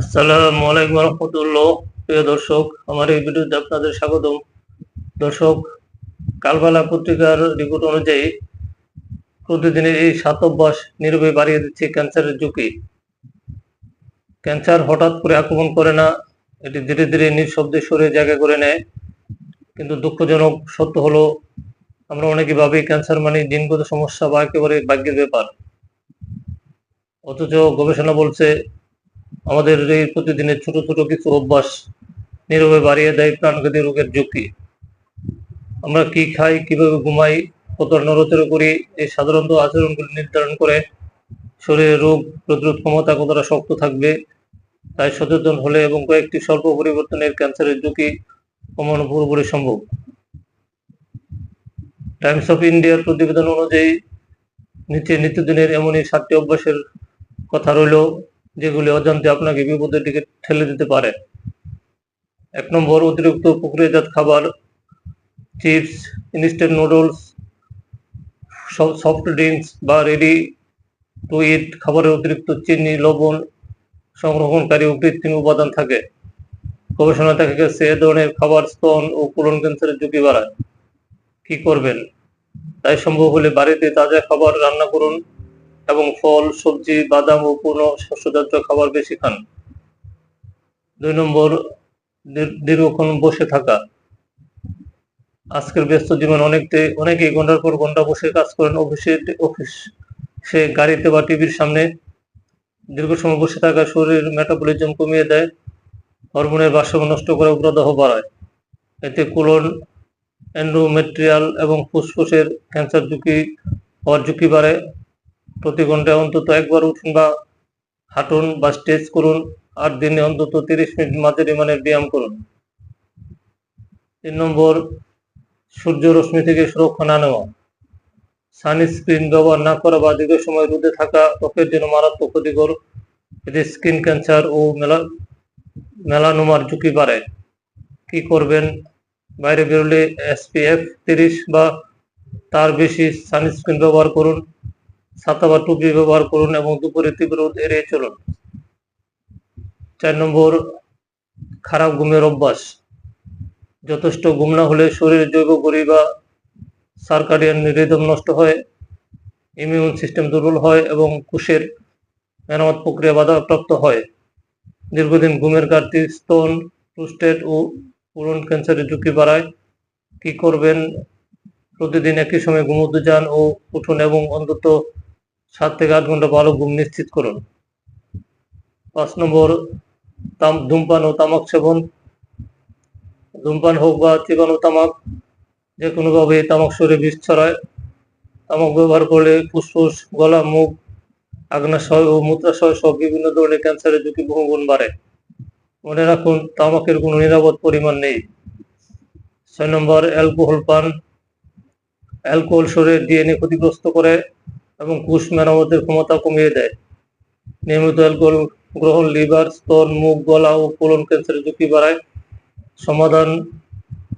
আসসালামু আলাইকুম রহমতুল্লাহ। প্রিয় দর্শক, আমার এই ভিডিওতে আপনাদের স্বাগতম। দর্শক, কালবালা পত্রিকার রিপোর্ট অনুযায়ী প্রতিদিনের এই সাত অভ্যাস নীরবে বাড়িয়ে দিচ্ছে ক্যান্সারের ঝুঁকি। ক্যান্সার হঠাৎ করে আক্রমণ করে না, এটি ধীরে ধীরে নিঃশব্দে সরে জায়গা করে নেয়। কিন্তু দুঃখজনক সত্য হলো, আমরা অনেকে ভাবি ক্যান্সার মানে জিনগত সমস্যা বা একেবারে ভাগ্যের ব্যাপার। অথচ গবেষণা বলছে আমাদের এই প্রতিদিনের ছোট ছোট কিছু অভ্যাস নীরবে বাড়িয়ে দেয় প্রাণঘাতী রোগের ঝুঁকি। আমরা কি খাই, কীভাবে ঘুমাই, কত নড়চড় করি, এই সাধারণত আচরণগুলি নির্ধারণ করে শরীরের রোগ প্রতিরোধ ক্ষমতা কতটা শক্ত থাকবে, তাই সচেতন হলে এবং কয়েকটি স্বল্প পরিবর্তনের ক্যান্সারের ঝুঁকি কমানো পুরোপুরি সম্ভব। টাইমস অফ ইন্ডিয়ার প্রতিবেদন অনুযায়ী নিচে নিত্যদিনের এমনই সাতটি অভ্যাসের কথা রইল। যেগুলি অজান্তে আপনাকে বিপদের দিকে ঠেলে দিতে পারে। এক নম্বর, অতিরিক্ত প্রক্রিয়াজাত খাবার, chips instant noodles soft drinks বা রেডি টু ইট খাবারের অতিরিক্ত চিনি, লবণ সংরক্ষণকারী ও কৃত্রিম উপাদান থাকে। গবেষণা দেখা গেছে এ ধরনের খাবার স্তন ও কোলন ক্যান্সারের ঝুঁকি বাড়ায়। কি করবেন? তাই সম্ভব হলে বাড়িতে তাজা খাবার রান্না করুন। এবং ফল, সবজি, বাদাম ও পূর্ণ শস্যজাত খাবার বেশি খান। দুই নম্বর দীর্ঘক্ষণ বসে থাকা। আজকের ব্যস্ত জীবন অনেকতে, অনেকেই ঘণ্টার পর ঘণ্টা বসে কাজ করেন অফিসে, অফিস সে গাড়িতে বা টিভির সামনে। দীর্ঘ সময় বসে থাকা শরীরের মেটাবলিজম কমিয়ে দেয়, হরমোনের ভারসাম্য নষ্ট করে উগ্রদাহ বাড়ায়। এতে কোলন এন্ডোমেট্রিয়াল এবং ফুসফুসের ক্যান্সার ঝুঁকি, হওয়ার ঝুঁকি বাড়ে। প্রতি ঘন্টায় অন্তত একবার উঠুন বা হাঁটুন বা স্ট্রেচ করুন আর দিনে অন্তত তিরিশ মিনিট মাঝারি মানের ব্যায়াম করুন। তিন নম্বর, সূর্য রশ্মি থেকে সুরক্ষা না নেওয়া। সানস্ক্রিন ব্যবহার না করা বা দীর্ঘ সময় রোদে থাকা ত্বকের জন্য মারাত্মক ক্ষতিকর। এতে স্কিন ক্যান্সার ও মেলা, মেলানোমার ঝুঁকি বাড়ে কি করবেন? বাইরে বেরোলে এসপিএফ তিরিশ বা তার বেশি সানস্ক্রিন ব্যবহার করুন। ছাতা বা টুপি ব্যবহার করুন এবং দুপুরে তীব্র রোদ এড়িয়ে চলুন। চার নম্বর, খারাপ ঘুমের অভ্যাস। যথেষ্ট ঘুম না হলে শরীরের জৈব ঘড়ি বা সার্কাডিয়ান রিদম নষ্ট হয় ইমিউন সিস্টেম দুর্বল হয় এবং কোষের মেরামত প্রক্রিয়া বাধাপ্রাপ্ত হয়। দীর্ঘদিন ঘুমের ঘাটতি, স্তন, প্রোস্টেট ও পুরন ক্যান্সারের ঝুঁকি বাড়ায়। কি করবেন? প্রতিদিন একই সময় ঘুমোতে যান ও উঠুন এবং অন্তত সাত থেকে আট ঘণ্টা ভালো ঘুম নিশ্চিত করুন। পাঁচ নম্বর ধূমপান ও তামাক সেবন। ধূমপান হোক বা চিবানো তামাক যে কোনোভাবে তামাক শরীরে বিষ ছড়ায়। তামাক ব্যবহার করলে ফুসফুস, গলা, মুখ আগ্নাশয় ও মূত্রাশয় সহ বিভিন্ন ধরনের ক্যান্সারের ঝুঁকি বহুগুণ বাড়ে। মনে রাখুন, তামাকের কোনো নিরাপদ পরিমাণ নেই। ছয় নম্বর, অ্যালকোহল পান। অ্যালকোহল শরীরের ডিএনএ ক্ষতিগ্রস্ত করে। এবং কোষ মেরামতের ক্ষমতা কমিয়ে দেয়। নিয়মিত অ্যালকোহল গ্রহণ, লিভার, স্তন, মুখ, গলা ও কোলন ক্যান্সারের ঝুঁকি বাড়ায়। সমাধান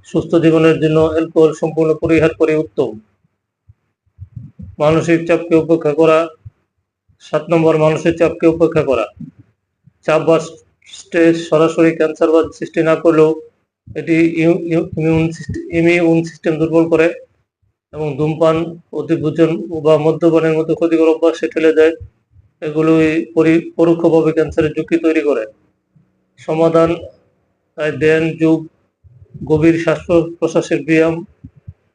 সুস্থ জীবনের জন্য অ্যালকোহল সম্পূর্ণ পরিহার করে উত্তম। মানসিক চাপকে উপেক্ষা করা, সাত নম্বর, মানসিক চাপকে উপেক্ষা করা। চাপ বা স্ট্রেস সরাসরি ক্যান্সার বা সৃষ্টি না করলেও এটি ইমিউন ইমিউন সিস্টেম দুর্বল করে। এবং ধূমপান, অতিভোজন বা মদ্যপানের মতো ক্ষতিকর অভ্যাসে ঠেলে দেয়। এগুলোই পরোক্ষভাবে ক্যান্সারের ঝুঁকি তৈরি করে। সমাধান, তাই ধ্যান যোগ, গভীর শ্বাস প্রশ্বাসের ব্যায়াম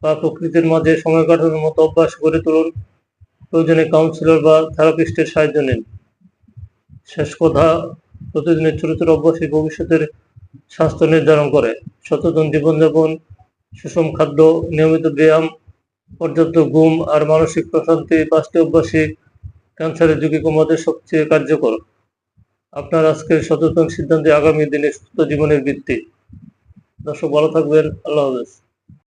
বা প্রকৃতির মাঝে সময় কাটানোর মতো অভ্যাস গড়ে তুলুন। প্রয়োজনে কাউন্সিলর বা থেরাপিস্টের সাহায্য নিন। শেষ কথা, প্রতিদিনের ছোট ছোট অভ্যাসই ভবিষ্যতের স্বাস্থ্য নির্ধারণ করে। সচেতন জীবনযাপন, সুষম খাদ্য, নিয়মিত ব্যায়াম পর্যাপ্ত ঘুম আর মানসিক প্রশান্তি, পাঁচটি অভ্যাসই ক্যান্সারের ঝুঁকি কমাতে সবচেয়ে কার্যকর। আপনার আজকের সচেতন সিদ্ধান্তে আগামী দিনে সুস্থ জীবনের ভিত্তি। দর্শক, ভালো থাকবেন। আল্লাহ হাফেজ।